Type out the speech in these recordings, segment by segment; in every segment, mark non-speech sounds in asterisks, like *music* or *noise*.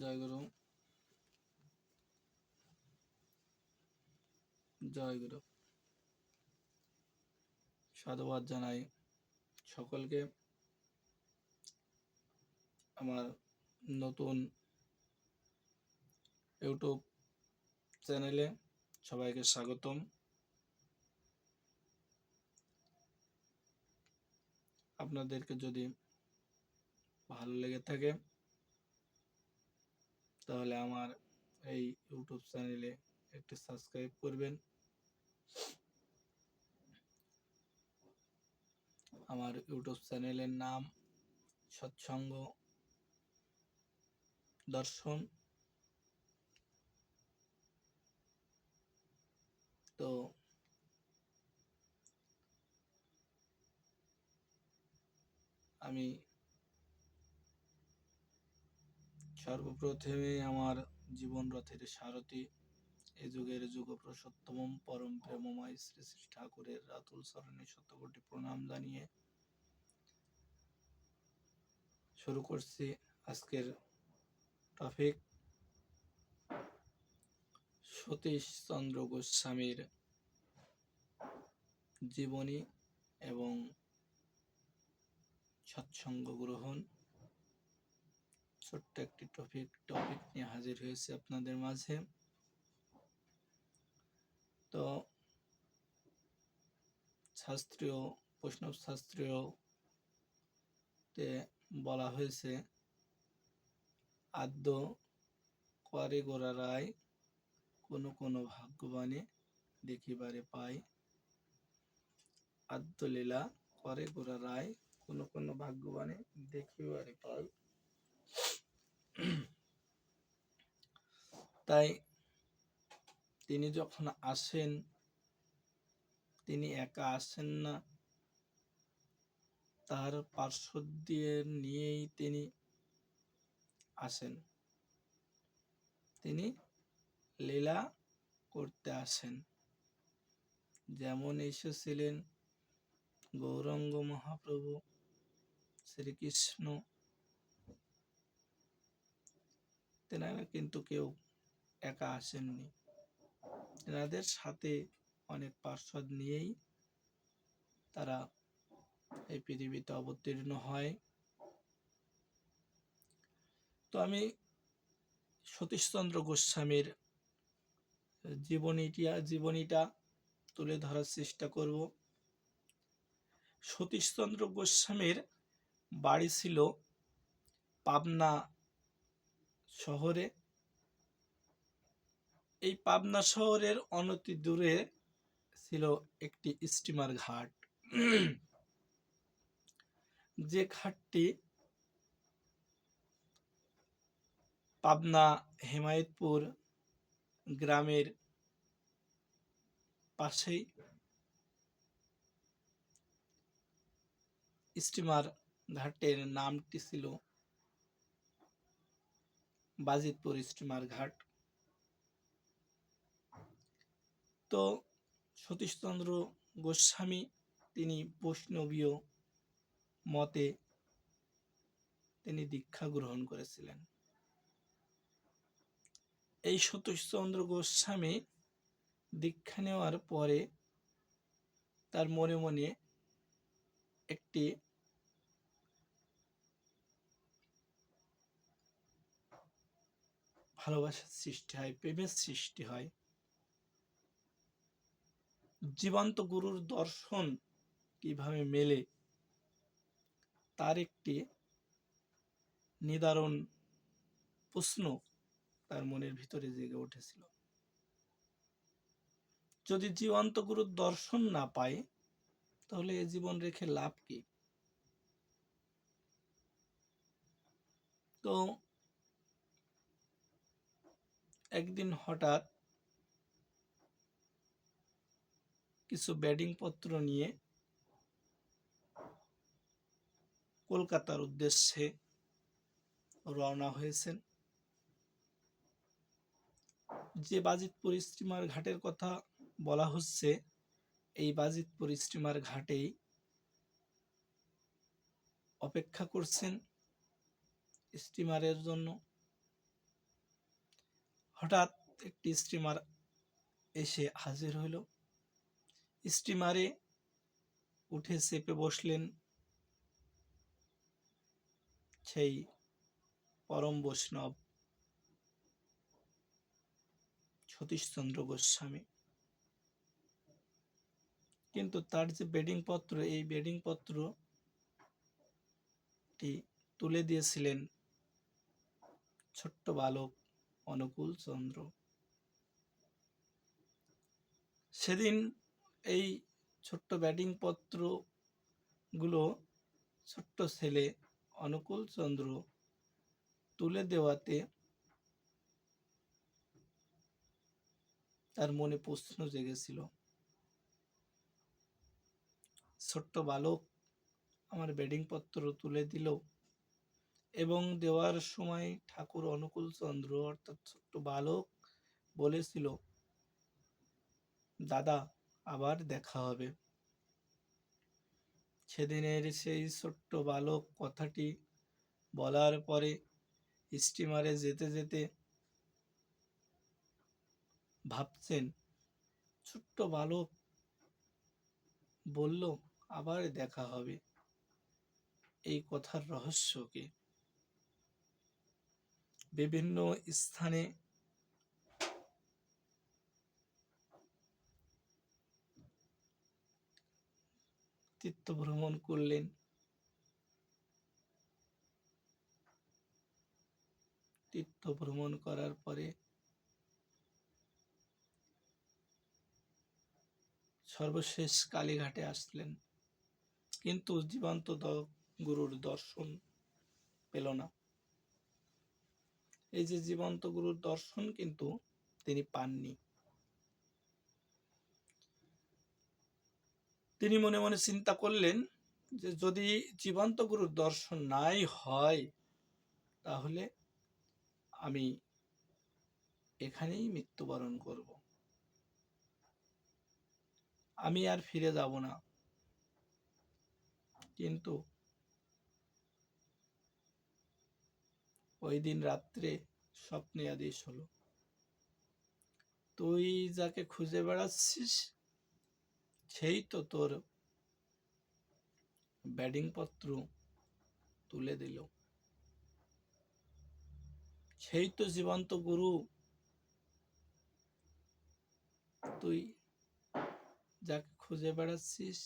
জয় গুরু। জয় গুরু। সাধুবাদ জানাই সকলকে। আমার নতুন ইউটিউব চ্যানেলে সবাইকে স্বাগতম। আপনাদেরকে যদি ভালো লেগে থাকে তাহলে আমার এই ইউটিউব চ্যানেলে একটি সাবস্ক্রাইব করবেন। আমার ইউটিউব চ্যানেলের নাম সৎসঙ্গ দর্শন। তো আমি সর্বপ্রথমে আমার জীবন রথের সারথি, এ যুগের যুগ প্রসত্তম পরম প্রেমময় শ্রী শ্রী ঠাকুরের রাতুল চরণে শতকোটি প্রণাম জানিয়ে শুরু করছি আজকের টপিক সতীশ চন্দ্র গোস্বামীর জীবনী এবং সৎসঙ্গ গ্রহণ। ছোট্ট একটি টপিক টপিক নিয়ে হাজির হয়েছে আপনাদের মাঝে। তো শাস্ত্রীয় বৈষ্ণব শাস্ত্রীয় তে বলা হয়েছে, আদ্য করে গোড়া রায়, কোনো কোনো ভাগ্যবানে দেখিবারে পায়। আদ্যলীলা করে গোড়া রায়, কোনো কোনো ভাগ্যবানে দেখিবারে পায়। *clears throat* তাই তিনি যখন আসেন, তিনি একা আসেন না। তার পার্শ্বদের নিয়েই তিনি আসেন। তিনি লীলা করতে আসেন। যেমন এসেছিলেন গৌরঙ্গ মহাপ্রভু, শ্রীকৃষ্ণ তেনারা কিন্তু কেউ একা আসেননি। তেনাদের সাথে অনেক পার্শ্বদ নিয়েই তারা এই পৃথিবীতে অবতীর্ণ হয়। তো আমি সতীশচন্দ্র গোস্বামীর জীবনীটা জীবনীটা তুলে ধরার চেষ্টা করব। সতীশচন্দ্র গোস্বামীর বাড়ি ছিল পাবনা শহরে। এই পাবনা শহরের অনতি দূরে ছিল একটি স্টিমার ঘাট। যে ঘাটটি পাবনা হেমায়তপুর গ্রামের পাশেই স্টিমার ঘাটের নামটি ছিল বাজিতপুর স্টিমার ঘাট। তো সতীশচন্দ্র গোস্বামী, তিনি বৈষ্ণবীয় মতে তিনি দীক্ষা গ্রহণ করেছিলেন। এই সতীশচন্দ্র গোস্বামী দীক্ষা নেওয়ার পরে তার মনে মনে একটি ভালোবাসার সৃষ্টি হয়, প্রেমের সৃষ্টি হয়। জীবন্ত গুরুর দর্শন কীভাবে মেলে, তার একটি নিদারুণ প্রশ্ন তার মনের ভিতরে জেগে উঠেছিল। যদি জীবন্ত গুরুর দর্শন না পায়, তাহলে এ জীবন রেখে লাভ কি? তো একদিন হঠাৎ কিছু ব্যাটিং পত্র নিয়ে কলকাতার উদ্দেশ্যে রওনা হয়েছেন। যে বাজিতপুর স্টিমার ঘাটের কথা বলা হচ্ছে, এই বাজিতপুর স্টিমার ঘাটেই অপেক্ষা করছেন স্টিমারের জন্য হঠাৎ একটি স্টিমার এসে হাজির হইল। স্টিমারে উঠে চেপে বসলেন সেই পরম বৈষ্ণব সতীশচন্দ্র গোস্বামী। কিন্তু তার যে বেডিং পত্র, এই বেডিং পত্রটি তুলে দিয়েছিলেন ছোট্ট বালক অনুকূল চন্দ্র। সেদিন এই ছোট্ট ব্যাটিং পত্রগুলো ছোট্ট ছেলে অনুকূল চন্দ্র তুলে দেওয়াতে তার মনে প্রশ্ন জেগেছিল, ছোট্ট বালক, আমার ব্যাটিং পত্র তুলে দিল এবং দেওয়ার সময় ঠাকুর অনুকূল চন্দ্র, অর্থাৎ ছোট্ট বালক, বলেছিল, দাদা, আবার দেখা হবে। সেদিনের সেই ছোট্ট বালক কথাটি বলার পরে স্টিমারে যেতে যেতে ভাবছেন, ছোট্ট বালক বলল, আবার দেখা হবে। এই কথার রহস্য কি? বিভিন্ন স্থানে তীর্থ ভ্রমণ করলেন। তীর্থ ভ্রমণ করার পরে সর্বশেষ কালীঘাটে আসলেন। কিন্তু জীবন্ত গুরুর দর্শন পেল না। এই যে জীবন্ত গুরুর দর্শন কিন্তু তিনি পাননি। তিনি মনে মনে চিন্তা করলেন যে যদি জীবন্ত গুরুর দর্শন নাই হয়, তাহলে আমি এখানেই মৃত্যুবরণ করব। আমি আর ফিরে যাব না। কিন্তু ওই দিন রাত্রে স্বপ্নে আদেশ হলো। তুই যাকে খুঁজে বেড়াচ্ছিস, সেই তো তোর ব্যাটিং পত্র তুলে দিল। সেই তো জীবন্ত গুরু। তুই যাকে খুঁজে বেড়াচ্ছিস,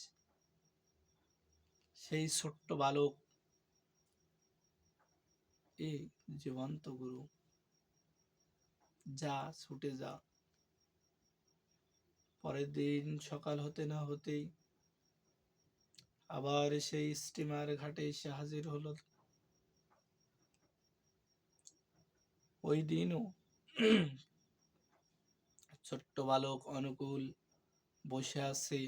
সেই ছোট্ট বালক এই জীবন্ত গুরু। যা ছুটে যা। পরের দিন সকাল হতে না হতেই আবার সেই স্টিমার ঘাটে এসে হাজির হলো। ওই দিনও ছোট্ট বালক অনুকূল বসে আছে।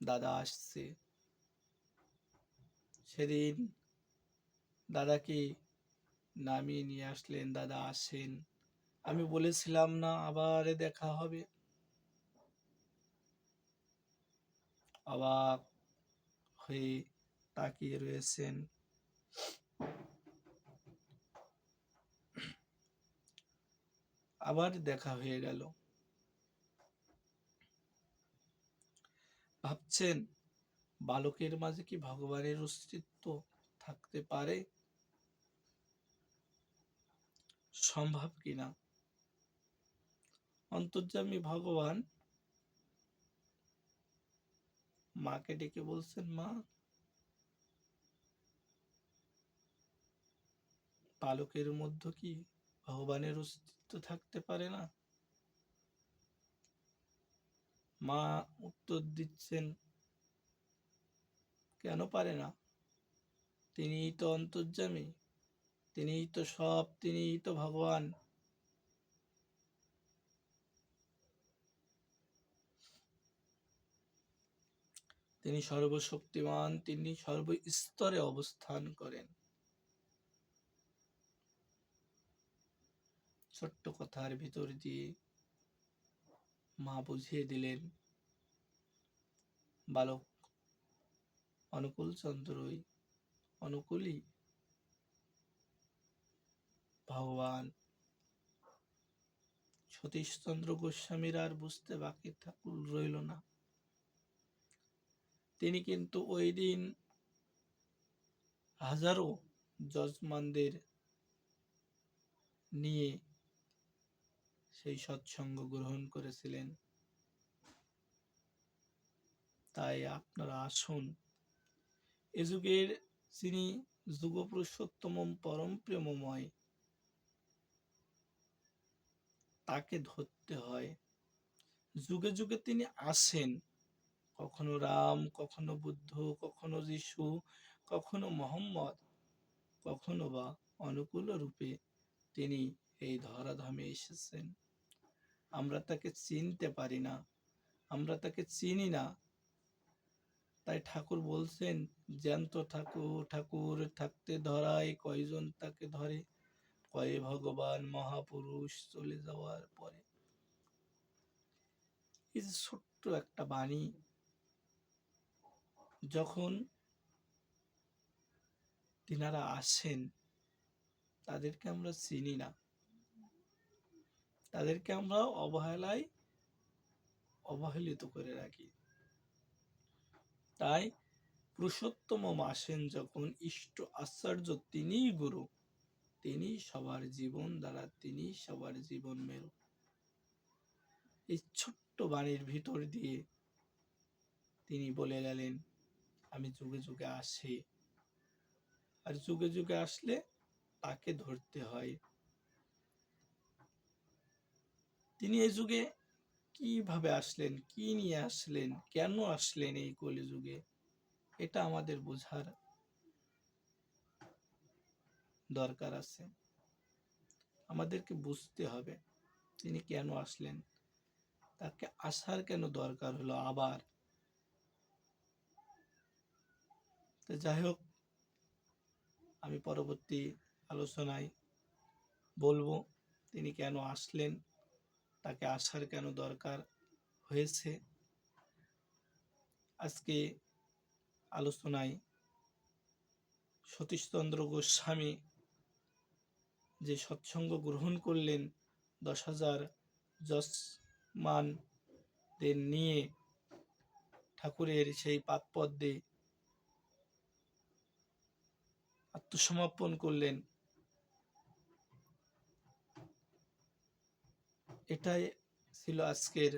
দাদা আসছে। সেদিন দাদাকে নামিয়ে নিয়ে আসলেন, দাদা আসেন। আমি বলেছিলাম না আবার দেখা হবে। অবাক হয়ে তাকিয়ে রয়েছেন। আবার দেখা হয়ে গেল। ভাবছেন বালকের মাঝে কি ভগবানের অস্তিত্ব থাকতে পারে? সম্ভব কিনা অন্তর্যামী ভগবান মাকে ডেকে বলছেন, মা, বালকের মধ্যে কি ভগবানের অস্তিত্ব থাকতে পারে না? মা উত্তর দিচ্ছেন কেন পারে না? তিনিই তো অন্তর্যামী, তিনিই তো সব, তিনিই তো ভগবান। তিনি সর্বশক্তিমান, তিনি সর্বস্তরে অবস্থান করেন। ছোট্ট কথার ভিতর দিয়ে মা বুঝিয়ে দিলেন, বালক অনুকূল চন্দ্রই অনুকূলই ভগবান। সতীশচন্দ্র গোস্বামীর আর বুঝতে বাকি ঠাকুর রইল না। তিনি কিন্তু ওই দিন হাজারো যজমানদের নিয়ে সেই সৎসঙ্গ গ্রহণ করেছিলেন। তাই আপনারা আসুন এ যুগের যিনি যুগপুরুষোত্তম পরম প্রেমময়, তাকে ধরতে হয়। যুগে যুগে তিনি আসেন কখনো রাম, কখনো বুদ্ধ, কখনো যিশু, কখনো মোহাম্মদ, কখনো বা অনুকূল রূপে তিনি এই ধরাধামে এসেছেন। আমরা তাকে চিনতে পারি না। আমরা তাকে চিনি না। তাই ঠাকুর বলছেন, জ্যান্ত ঠাকুর ঠাকুর থাকতে ধরায়, কয়জন তাকে ধরে? কয়ে ভগবান মহাপুরুষ চলে যাওয়ার পরে। ছোট্ট একটা বাণী, যখন তিনারা আসেন, তাদেরকে আমরা চিনি না। তাদেরকে আমরা অবহেলায় অবহেলিত করে রাখি। তাই পুরুষোত্তম আসেন যখন ইষ্ট আশ্চর্য তিনিই গুরু। তিনি সবার জীবন দ্বারা তিনি সবার জীবন মেরু এই ছোট্ট বাণীর ভিতর দিয়ে তিনি বলে গেলেন, আমি যুগে যুগে আসি। আর যুগে যুগে আসলে তাকে ধরতে হয়। তিনি এই যুগে কীভাবে আসলেন? কি নিয়ে আসলেন? কেন আসলেন এই কলিযুগে? এটা আমাদের বোঝার দরকার আছে। আমাদেরকে বুঝতে হবে তিনি কেন আসলেন। তাকে আসার কেন দরকার হলো আবার? তো যাই হোক, আমি পরবর্তী আলোচনায় বলব তিনি কেন আসলেন? তাকে আসার কেন দরকার হয়েছে? আজকে আলোচনায় সতীশচন্দ্র গোস্বামী যে সৎসঙ্গ গ্রহণ করলেন, দশ হাজার যশমানদের নিয়ে ঠাকুরের সেই পাদপদ্মে আত্মসমর্পণ করলেন এটাই ছিল আজকের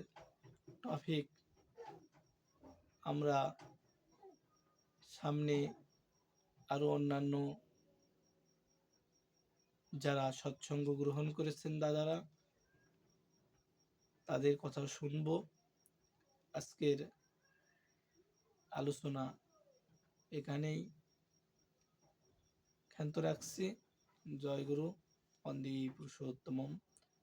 টপিক আমরা সামনে আরও অন্যান্য যারা সৎসঙ্গ গ্রহণ করেছেন দাদারা, তাদের কথা শুনব। আজকের আলোচনা এখানেই। ক্ষান্ত রাখছি। জয় গুরু পুরুষোত্তমম